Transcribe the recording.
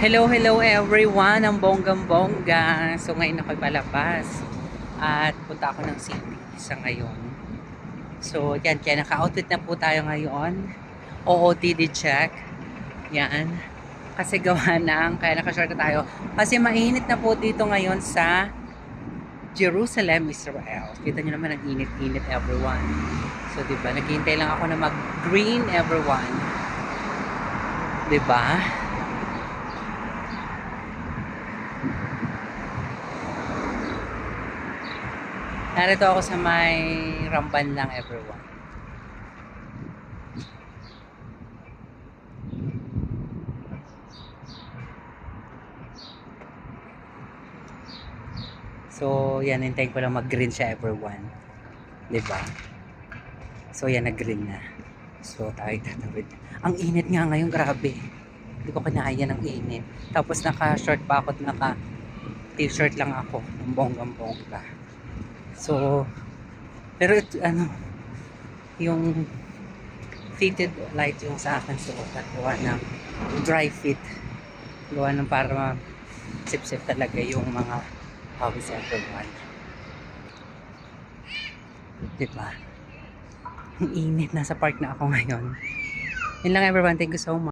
Hello, hello everyone! Ang bonggang-bongga. So ngayon ako'y palabas. At punta ako ng city sa ngayon. So yan, kaya naka-outfit na po tayo ngayon. OOTD check. Yan. Kasi gawa ng, kaya naka-short na tayo. Kasi mainit na po dito ngayon sa Jerusalem, Israel. Kita nyo naman ang init-init everyone. So, di ba? Naghihintay lang ako na mag-green everyone. Di ba? Narito ako sa may ramban lang everyone. So, yan, hintayin ko lang mag-green siya everyone. ba? So, yan, nag-green na. So, tayo tatawid. Ang init nga ngayon, grabe. Hindi ko kinaya ng init. Tapos naka-short pa ako at naka-t-shirt lang ako. Ang bonggang-bongga. So, pero ito, ano, yung fitted light yung sa akin suot at gawa ng dry fit. Gawa ng para sip-sip talaga yung mga hobbies everyone. Diba? Ang init. Nasa park na ako ngayon. Yun lang everyone. Thank you so much.